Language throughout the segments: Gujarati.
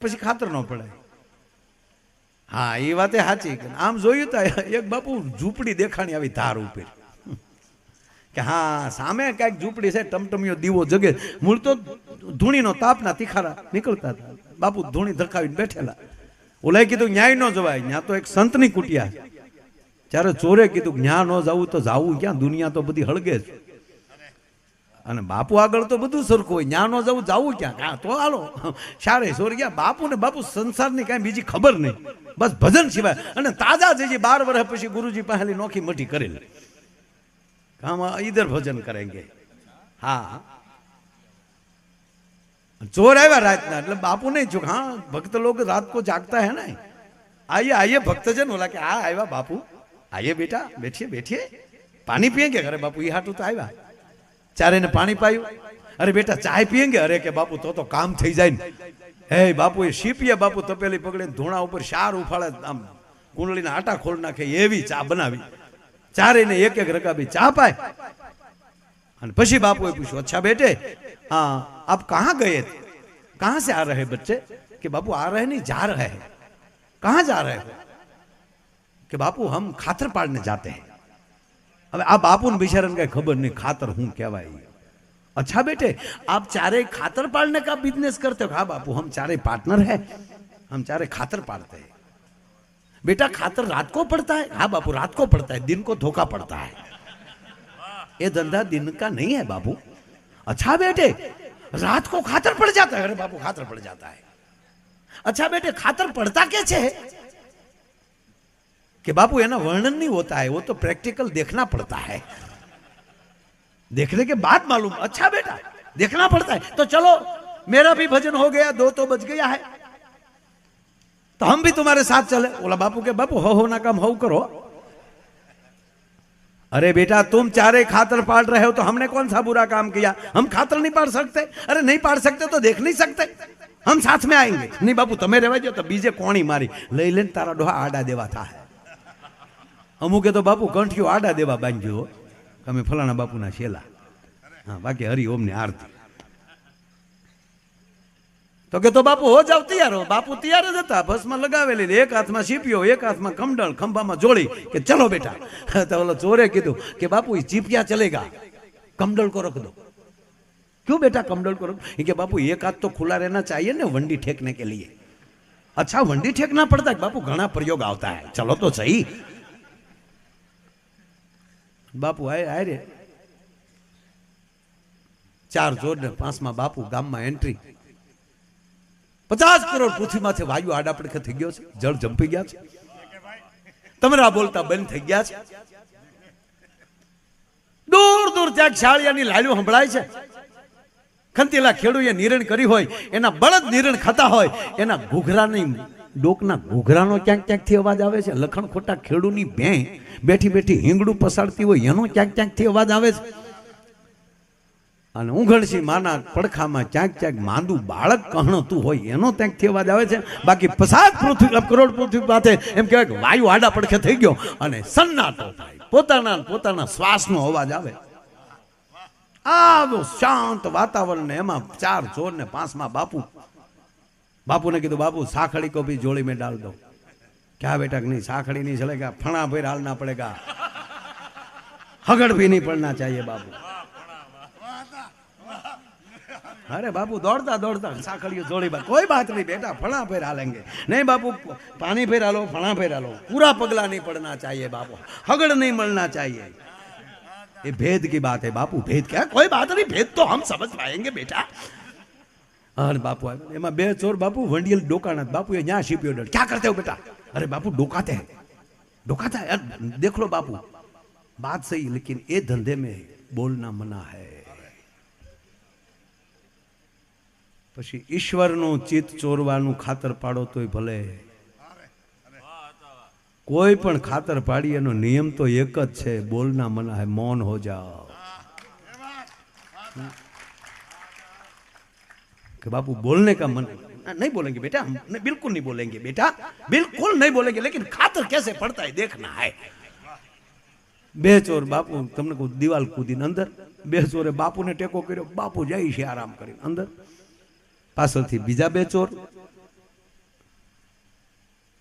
પછી ખાતર ન પડે. હા, એ વાતે સાચી આમ જોયું તો એક બાપુ ઝૂંપડી દેખાણી આવી ધાર ઉપર. કે હા, સામે કાંઈક ઝૂંપડી છે, ટમટમિયો દીવો જગે. મૂળ તો ધૂણીનો તાપના તિખારા નીકળતા હતા. બાપુ ધૂણી ધકાવીને બેઠેલા. ઓલાએ કીધું, ન્યાય ન જવાય. ત્યાં તો એક સંતની કુટિયા. જ્યારે ચોરે કીધું, ન્યા ન જવું તો જાવું ક્યાં? દુનિયા તો બધી હળગે છે અને બાપુ આગળ તો બધું સરખું હોય. ન્યાનો જવું જાવું ક્યાં? હા, તો હાલો. શારે સોર ગયા. બાપુ ને બાપુ સંસારની કાંઈ બીજી ખબર નહીં. બસ ભજન સિવાય. અને તાજા જે બાર વર્ષ પછી ગુરુજી પહેલી નોખી મઠી કરેલી. કામ ઈધર ભજન કરેંગે હા ચોર આવ્યા રાતના. એટલે બાપુ નહીં ચૂક હા, ભક્ત લોક રાત કો જાગતા હે ને? આઈએ આઈએ ભક્ત છે ને ઓલા કે આ આવ્યા બાપુ. આઈએ બેટા, બેઠીએ બેઠીએ. પાણી પીએ કે ઘરે? બાપુ એ હાટું તો આવ્યા. ચારે એને પાણી પાયું. અરે બેટા, ચાય પીએંગે? અરે કે બાપુ, તો તો કામ થઈ જાય ને. હે બાપુ, એ શીપીએ બાપુ તપેલી પકડીને ધૂણા ઉપર શાર ઉફાળે, આમ કુંડળીના આટા ખોલ નાખે, એવી ચા બનાવી. ચારે ને એક એક રકાબી ચા પાય. અને પછી બાપુએ પૂછ્યું, અચ્છા બેટે, હા, આપ કહા ગયે? કહા સે આ રહે બચ્ચે? કે બાપુ, આ રહે નહીં જા રહે કહા જા રહે કે બાપુ, હમ ખાતરપાડને જાતે હૈ. હવે આ બાપુ ને બિચારાને કઈ ખબર નહીં ખાતર હું કહેવાય अच्छा बेटे आप चारे खातर पाड़ने का बिजनेस करते हो हाँ बापू हम चारे पार्टनर है हम चारे खातर पाड़ते हैं बेटा खातर रात को पड़ता है हाँ बापू रात को पड़ता है दिन को धोखा पड़ता है ये धंधा दिन का नहीं है बाबू अच्छा बेटे रात को खातर पड़ जाता है अरे बाबू खातर पड़ जाता है अच्छा बेटे खातर पड़ता कैसे है कि बाबू है ना वर्णन नहीं होता है वो तो प्रैक्टिकल देखना पड़ता है देखने के बाद मालूम अच्छा बेटा देखना पड़ता है तो चलो मेरा भी भजन हो गया दो तो बज गया है तो हम भी तुम्हारे साथ चले बोला बापू के बापू हो हो ना कम हो करो अरे बेटा तुम चारे खातर पाड़ रहे हो तो हमने कौन सा बुरा काम किया हम खातर नहीं पाड़ सकते अरे नहीं पाड़ सकते तो देख नहीं सकते हम साथ में आएंगे नहीं बापू તમે રહેવા જો તો બીજે કોણી મારી લઈ લઈને તારા ડોહા આડા દેવા થાય અમુકે તો બાપુ કંઠીઓ આડા દેવા બાંધ્યો અમે ફલાણા બાપુના છેલા. હા, બાકી હરિ ઓમની આરતી. તો કે તો બાપુ હો જાવ તૈયાર હો. બાપુ તૈયાર જ હતા. ભસમાં લગાવેલી એક હાથમાં સીપીઓ એક હાથમાં કમડળ ખંભામાં જોડી કે ચલો બેટા. તો ઓલો ચોરે કીધું કે બાપુ એ ચીપિયા ચલેગા કમડળ કો રખ દો. ક્યુ બેટા કમડળ કો રખ કે બાપુ એક હાથ તો ખુલ્લા રહેના ચાહીએ ને વંડી ઠેકને કે લઈએ અચ્છા, વંડી ઠેક ના પડતા બાપુ ઘણા પ્રયોગ આવતા હે. ચલો તો સહી. બાપુ આય ચાર જોડ ને પાંચમાં બાપુ ગામમાં એન્ટ્રી પચાસ કરોડ પૃથ્વીમાંથી વાયુ આડાપડખે થઈ ગયો છે. જળ જંપી ગયા છે. તમરા બોલતા બંધ થઈ ગયા છે. દૂર દૂર ત્યાં શાળિયાની લાલીઓ સંભળાય છે. ખંતીલા ખેડૂએ નિરણ કરી હોય, એના બળદ નિરણ ખાતા હોય, એના ઘૂઘરાની ડોકના ઘૂઘરાનો ક્યાંક ક્યાંકથી અવાજ આવે છે? લખણ ખોટા ખેડૂની ભેં બેઠી બેઠી હિંગડું પસાડતી હોય, એનો ક્યાંક ક્યાંકથી અવાજ આવે છે? અને ઉઘડસી માના પડખામાં ક્યાંક ક્યાંક માંદું બાળક કહણતું હોય, એનો ત્યાંકથી અવાજ આવે છે? બાકી પસાર પૃથ્વી કરોડ પૃથ્વી પાસે એમ કહેવાય વાયુ આડા પડખે થઈ ગયો અને સન્નાટો થાય. પોતાના પોતાના શ્વાસનો અવાજ આવે. આવો શાંત વાતાવરણ એમાં ચાર ચોર ને પાંચમાં બાપુ बापू ने कीधु बापू साखड़ी को भी जोड़ी में डाल दो क्या बेटा नहीं साखड़ी नहीं चलेगा फणा फिर हालना पड़ेगा हगड़ भी नहीं पड़ना चाहिए बाबू अरे बाबू दौड़ता दौड़ता साखड़ियों जोड़ी बात कोई बात नहीं बेटा फणा फेरा हालेंगे नहीं बाबू पानी फेरा लो फणा फेरा लो पूरा पगला नहीं पड़ना चाहिए बाबू हगड़ नहीं मलना चाहिए ये भेद की बात है बापू भेद क्या कोई बात नहीं भेद तो हम समझ पाएँगे बेटा અરે બાપુ આવ્યા. એમાં બે ચોર બાપુ વંડિયલ ડોકાના બાપુ એ ન્યા શીપ્યો ડર ક્યાં કરતે હો બેટા અરે બાપू डोकाते हैं डोकाता है यार, देख लो बापू बात सही लेकिन ये धंधे में बोलना मना है પછી ઈશ્વરનું ચિત્ત ચોરવાનું ખાતર પાડો તોય ભલે કોઈ પણ ખાતર પાડી એનો નિયમ તો એક જ છે બોલના મના હે મૌન હો જાઓ कि बापू बोलने का मन नहीं बोलेंगे बेटा हम नहीं, बिल्कुल नहीं बोलेंगे बेटा बिल्कुल नहीं बोलेंगे लेकिन खातर कैसे पड़ता है देखना है બે ચોર બાપુ તમને કહું દિવાલ કૂદીને અંદર બે ચોરે બાપુને ટેકો કર્યો બાપુ જાય છે આરામ કરીને અંદર પાછળથી બીજા બે ચોર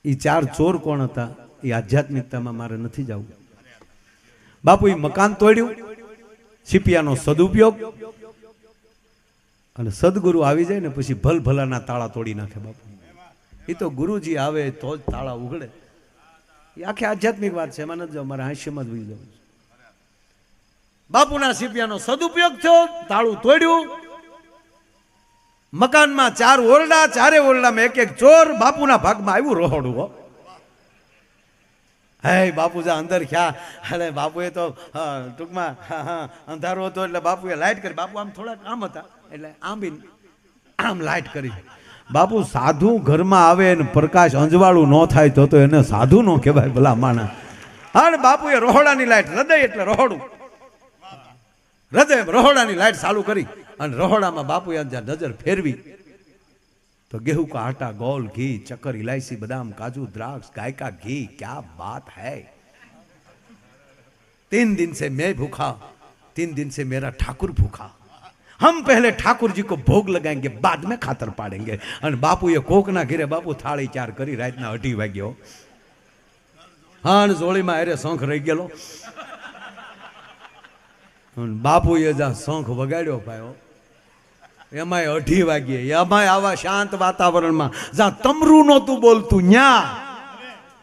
એ ચાર ચોર કોણ હતા એ આધ્યાત્મિકતામાં મારે નથી જવું બાપુ એ મકાન તોડ્યું છીપિયાનો સદુપયોગ અને સદગુરુ આવી જાય ને પછી ભલ ભલાના તાળા તોડી નાખે બાપુ. એ તો ગુરુજી આવે તો જ તાળા ઉઘડે. એ આખી આધ્યાત્મિક વાત છે એમાં નથી અમારે મારે હાસ્યમાં જ ભૂલી જવું બાપુના સીપિયાનો સદુપયોગ થયો તાળું તોડ્યું. મકાનમાં ચાર ઓરડા ચારે ઓરડામાં એક એક ચોર બાપુના ભાગમાં આવ્યું રોહડું હો. હે બાપુ જા અંદર ખ્યા અરે બાપુએ તો ટૂંકમાં હા, હતો અંધારું એટલે બાપુએ લાઇટ કરી. બાપુ આમ થોડાક આમ હતા. એટલે આમ બી આમ લાઈટ કરી બાપુ સાધુ ઘરમાં આવે ને પ્રકાશ અંજવાળું ન થાય તો તો એને સાધુ નો કહેવાય ભલા માણા હા ને બાપુએ રોહડાની લાઈટ હૃદય એટલે રોહડું હૃદય રહોડાની લાઈટ ચાલુ કરી અને રહોડામાં બાપુએ જ્યાં નજર ફેરવી તો गेहूं का आटा गोल घी चक्कर इलायची बादाम काजू द्राक्ष गाय का घी क्या बात है तीन दिन से मैं भूखा तीन दिन से मेरा ठाकुर भूखा हम पहले ठाकुर जी को भोग लगाएंगे बाद में खातर पाड़ेंगे અને બાપુએ કોકના ઘેરે બાપુ થાળી ચાર કરી રાતના અઢી વાગ્યો હા અને જોળીમાં અરે શંખ રહી ગયેલો અને બાપુએ જ્યાં શંખ વગાડ્યો પાયો એમાંય અઢી વાગ્યે એમાંય આવા શાંત વાતાવરણમાં જ્યાં તમરું નહોતું બોલતું ન્યા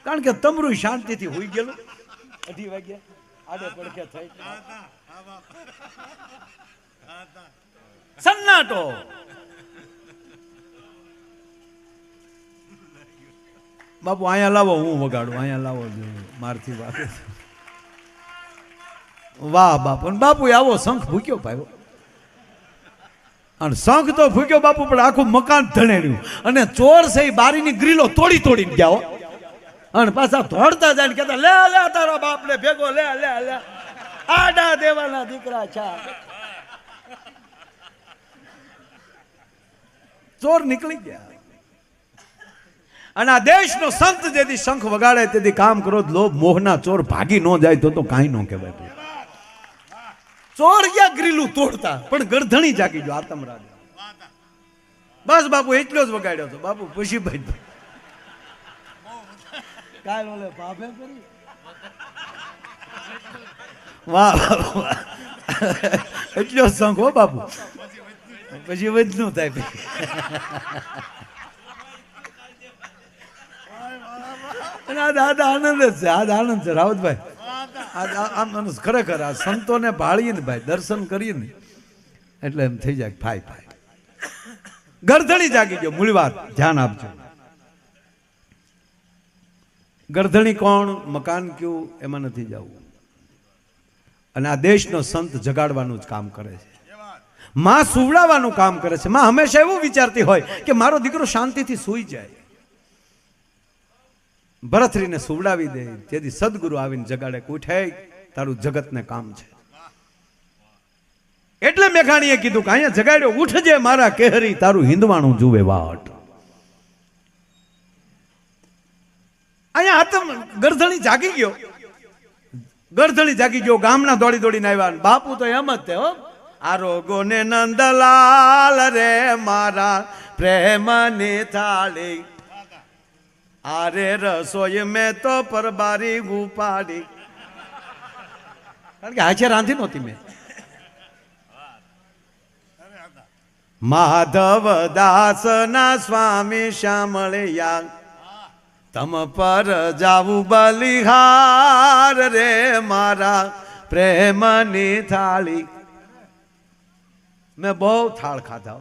કારણ કે તમરું શાંતિથી હોઈ ગયેલું અઢી વાગ્યે આડે પડખે થઈ સન્નાટો બાપુ અહીંયા લાવો હું વગાડું અહીંયા લાવો મારથી વાત વાહ બાપુ બાપુ આવો શંખ ભૂક્યો ભાઈ અને શંખ તો ફૂક્યો બાપુ પણ આખું મકાન ધણેડ્યું અને ચોર છે એ બારીની ગ્રીલો તોડી તોડીને ગયા અને પાછા ધોડતા જાય કેતા લે લે તારા બાપને ભેગો લે લે લે આડા દેવાના દીકરા છે ચોર નીકળી ગયા. અને આ દેશનો સંત જેથી શંખ વગાડે તેથી કામ કરો લોભ, મોહના ચોર ભાગી ન જાય તો તો કાંઈ ન કહેવાય ચોર ગયા ગ્રીલું તોડતા? પણ ગરધણી જાગી જો આતમ રાજા. બસ બાપુ, એટલો જ વગાડ્યો હતો બાપુ, પછી ભાઈ. કાલ ઓલે બાપે કરી? વાહ. એટલો શંખ હો બાપુ. પછી વધનું થાય અને આ દાદા આનંદ જ છે, આ આનંદ છે, રાવતભાઈ. આમ ખરેખર આ સંતોને ભાળીએ ભાઈ, દર્શન કરીએ એટલે એમ થઈ જાય ભાઈ ભાઈ. ગરધણી જાગી ગયો, મૂળ વાત. ધ્યાન આપજો. ગરધણી કોણ, મકાન કયું, એમાં નથી જવું. અને આ દેશનો સંત જગાડવાનું જ કામ કરે છે. માં સુવડાવવાનું કામ કરે છે. માં હંમેશા એવું વિચારતી હોય કે મારો દીકરો શાંતિથી સૂઈ જાય. ભરથરીને સુવડાવી દે. તેથી સદગુરુ આવીને જગાડે ઉઠે, તારું જગતને કામ છે. એટલે મેઘાણીએ કીધું કે અહીંયા જગાડ્યો, ઉઠજે મારા કેહરી, તારું હિંદવાણું જુએ વાટ. અહીંયા આતમ ગરધણી જાગી ગયો. ગરધણી જાગી ગયો, ગામના દોડી દોડીને આવ્યા બાપુ તો એમ જ તે હો. આરોગો ને નંદલાલ રે મારા પ્રેમની થાળી. આરે રસોઈ મેં તો પરબારી ગુપાડી કારણ કે હાચે રાંધી નહોતી મેં. માધવ દાસ ના સ્વામી શ્યામળિયા તમ પર જાવું બલિહાર રે મારા પ્રેમની થાળી. મેં બહુ થાળ ખાધા.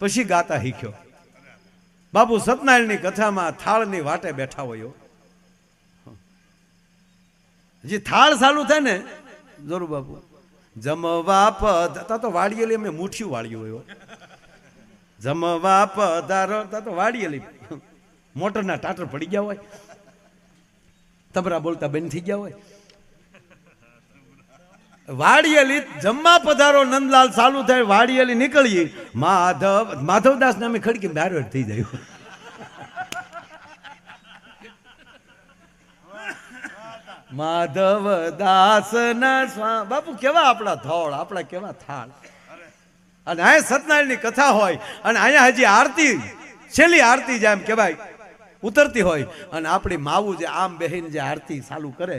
પછી ગાતા શીખ્યો. બાપુ સત્યનારાયણની કથામાં થાળની વાટે બેઠા હોય જે થાળ ચાલુ થાય ને? જરૂર બાપુ. જમવા પધાર તો વાળીએલી મેં મુઠ્યું વાળ્યું હોય જમવા પધારો તા તો વાળીએલી મોટરના ટાટર પડી ગયા હોય. તબરા બોલતા બંધ થઈ ગયા હોય. વાડિયેલી જમવા પધારો, નંદલાલ ચાલુ થાય, વાડિયેલી નીકળીએ. માધવ, માધવદાસ નામે ખડકી બારવેટ થઈ જાય. માધવ દાસ ના બાપુ કેવા આપણા થોળ આપણા કેવા થાળ. અને અહીંયા સત્યનારાયણની કથા હોય, અને અહીંયા હજી આરતી, છેલ્લી આરતી જેમ કહેવાય, ઉતરતી હોય. અને આપણી માવું જે આમ બહેન જે આરતી ચાલુ કરે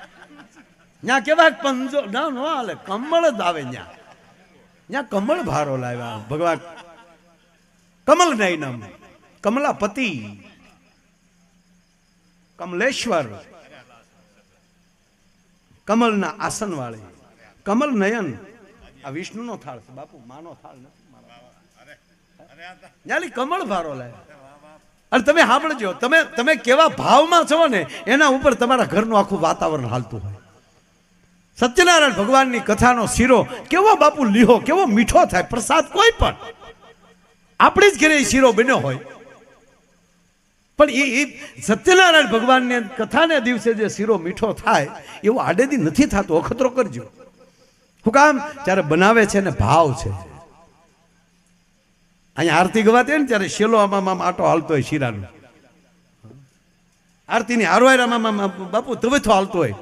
ત્યાં કેવા પંજો, ના, નો હાલે કમળ જ આવે ત્યાં ત્યાં કમળ ભારો લાવ્યા. ભગવાન, કમલ નયનમ કમલાપતિ, કમલેશ્વર, કમલના આસન વાળી કમલ નયન. આ વિષ્ણુનો થાળ છે, બાપુ, માનો થાળ નથી. કમળ ભારો લાવ્યા. અને તમે સાંભળજો, તમે તમે કેવા ભાવમાં છો ને, એના ઉપર તમારા ઘરનું આખું વાતાવરણ હાલતું હોય. સત્યનારાયણ ભગવાનની કથાનો શીરો કેવો બાપુ લીહો, કેવો મીઠો થાય, પ્રસાદ કોઈ પણ. આપણે જ ઘરે શીરો બન્યો હોય. પણ એ સત્યનારાયણ ભગવાનની કથાને દિવસે જે શીરો મીઠો થાય, એવો આડેદી નથી થતો. અખતરો કરજો. શું કામ ત્યારે બનાવે છે ને ભાવ છે. અહીંયા આરતી ગવાતી ને ત્યારે શેલો આમાં આટો હાલતો હોય શીરાનો. આરતીની હારવાયરામાં બાપુ તવેથો હાલતો હોય.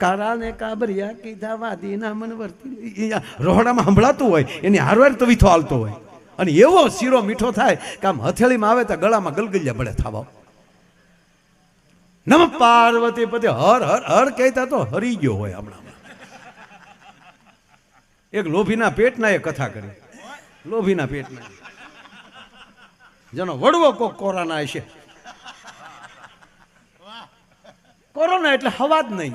કારા ને કાબરિયા કીધા, વાદીના મન વર્તી રોહડામાં સંભળાતું હોય, એની હારવાર તો તવીથો હાલતો હોય. અને એવો શીરો મીઠો થાય કે આમ હથેળીમાં આવે તો ગળામાં ગલગલિયા બળે થાવા નમ પાર્વતી પતિ હર હર હર કહેતા તો હરી ગયો હોય હમણાં. એક લોભીના પેટના એ કથા કરી. લોભીના પેટના. જેનો વડવો કોક કોરોના છે કોરોના એટલે હવા જ નહીં.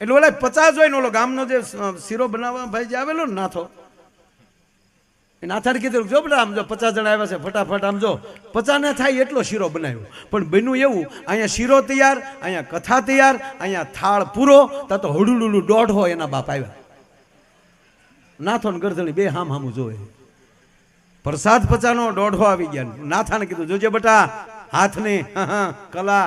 એટલે ઓલા પચાસ હોય ને ઓલો ગામનો જે શીરો બનાવવા ભાઈ જે આવેલો ને નાથો. એ નાથાને કીધું, જો બધા આમ જો પચાસ જણા આવ્યા છે, ફટાફટ આમ જો. પચાસ ને થાય એટલો શીરો બનાવ્યો. પણ બન્યું એવું, અહીંયા શીરો તૈયાર, અહીંયા કથા તૈયાર, અહીંયા થાળ પૂરો તા તો હળુલુલું દોઢ હોય એના બાપ આવ્યા. નાથો ને ગરધણી બે હામ હામું જોવે. પ્રસાદ પચાનો દોઢો આવી ગયા. નાથાને કીધું, જોજે બેટા, હાથની કલા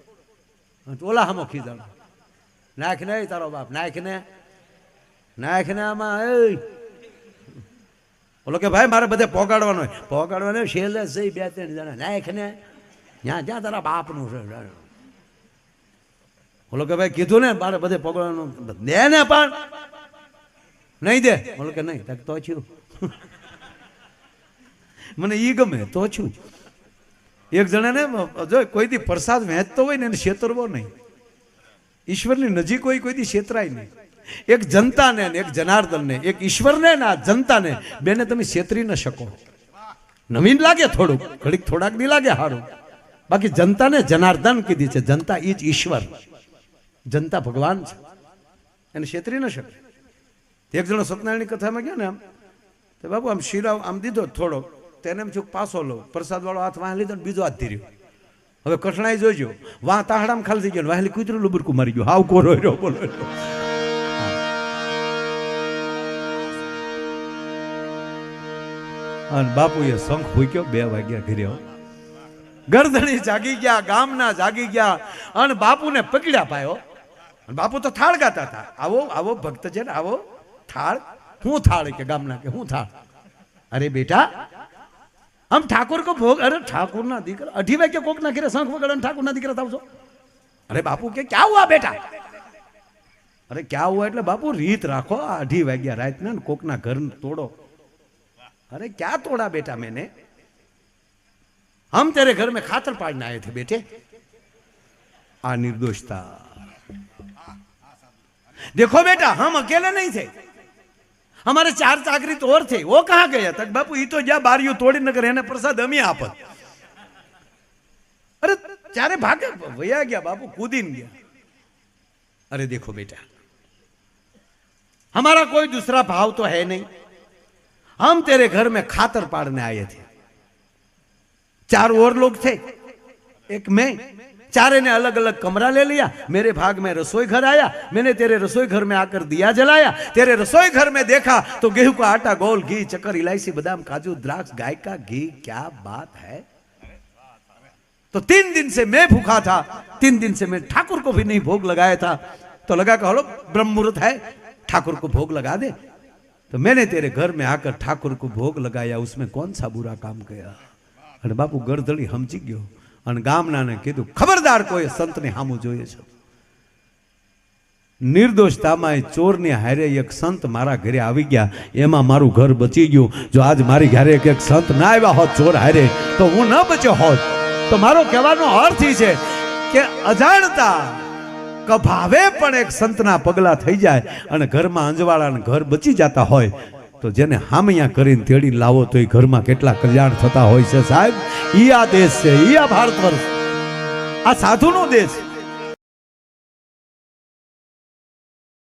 ઓલા હામો ખીજાણો નાખ ને તારો બાપ, નાખ ને. નાખ ને આમાં એ ઓલો કે ભાઈ, મારે બધે પોગાડવાનો પોગાડવાનો છેલ્લે સહી બે ત્રણ જણા. નાખ ને. જ્યાં જ્યાં તારા બાપનું છે ઓલો કે ભાઈ, કીધું ને મારે બધે પોગાડવાનું. દે ને પણ. નહીં દે. ઓલો કે નહીં તો છું. મને ઈ ગમે, તો છું. એક જણાને જો કોઈ દી પ્રસાદ વહેંચતો હોય ને એને છેતરવો નહીં. ઈશ્વરની નજીક હોય કોઈ દી છેતરાય નહીં. એક જનતાને એક જનાર્દનને, એક ઈશ્વરને ને જનતાને બેને તમે છેતરી ન શકો. નવીન લાગે થોડુંક, ઘડીક થોડાક દી લાગે સારું બાકી જનતાને જનાર્દન કીધી છે, જનતા ઈ જ ઈશ્વર. જનતા ભગવાન છે. એને છેતરી ન શકે. એક જણો સત્યનારાયણની કથામાં ગયો ને આમ, તો બાબુ આમ શિરાવ આમ દીધો થોડોક. તેને એમ છું પાછો લો. પ્રસાદ વાળો હાથ વાહ લીધો ને બીજો હાથ ધીર્યો. હવે કઠણાઈ જોજો વાહ તાહડામાં ખાલી થઈ ગયો વાહેલી કૂતરું લુબરકું મારી ગયું. હાવ કોરો રહ્યો બોલો. અને બાપુએ શંખ ફૂક્યો, બે વાગ્યા ઘરે. ગરદણી જાગી ગયા, ગામના જાગી ગયા. અને બાપુને પકડ્યા પાયો બાપુ તો થાળ ગાતા હતા. આવો આવો ભક્ત છે ને આવો થાળ. હું થાળ કે ગામના કે હું થાળ? અરે બેટા આમ ઠાકોર કો ભોગ અરે ઠાકોરના દીકરા અઢી વાગે કોક ના ઘરે શંખ વગાડો ને ઠાકોરના દીકરા થાવ છો અરે બાપુ કે ક્યાં હુઆ બેટા અરે ક્યાં હુઆ એટલે બાપુ રીત રાખો આ અઢી વાગ્યા રાતના ને કોકના ઘર તોડો अरे क्या तोड़ा बेटा मैंने हम तेरे घर में खातर पाड़ने आए थे बेटे आ निर्दोषता देखो बेटा हम अकेले नहीं थे हमारे चार चाकरी तो और थे वो कहाँ गया तक बापू ये तो जा बारियों तोड़ी नगर है प्रसाद हम ही आपत अरे चारे भागे भैया गया बापू कूदीन गया अरे देखो बेटा हमारा कोई दूसरा भाव तो है नहीं हम तेरे घर में खातर पाड़ने आए थे चार और लोग थे एक मैं चारे ने अलग अलग कमरा ले लिया, मेरे भाग में रसोई घर आया, मैंने तेरे रसोई घर में आकर दिया जलाया, तेरे रसोई घर में देखा तो गेहूँ का आटा, गोल घी, चक्कर, इलायची, बादाम, काजू, द्राक्ष, गाय का घी, क्या बात है? तो तीन दिन से मैं भूखा था, तीन दिन से मैं ठाकुर को भी नहीं भोग लगाया था। तो लगा कि लो ब्रह्म मुहूर्त है, ठाकुर को भोग लगा दे। तो मैंने तेरे घर में आकर ठाकुर को भोग लगाया, उसमें कौन सा बुरा काम किया अरे बापू गर्दली हमची गयो। અને ગામનાને કીધું, ખબરદાર કોઈ સંતને સામું જોઈએ છે. નિર્દોષતામાં એ ચોરની હારે એક સંત મારા ઘરે આવી ગયા. એમાં મારું ઘર બચી ગયું. જો આજ મારી ઘરે એક સંત ના આવ્યા હોત ચોર હારે, તો હું ન બચ્યો હોત. તો મારો કહેવાનો અર્થ છે કે અજાણતા કભાવે પણ એક સંતના પગલા થઈ જાય અને ઘરમાં અંજવાળા ઘર બચી જતા હોય તો જેને હામૈયા કરીને તેડી લાવો તો એ ઘરમાં કેટલા કલ્યાણ થતા હોય છે સાહેબ? ઈ આ દેશ છે, ઈ આ ભારત વર્ષ. આ સાધુનો દેશ.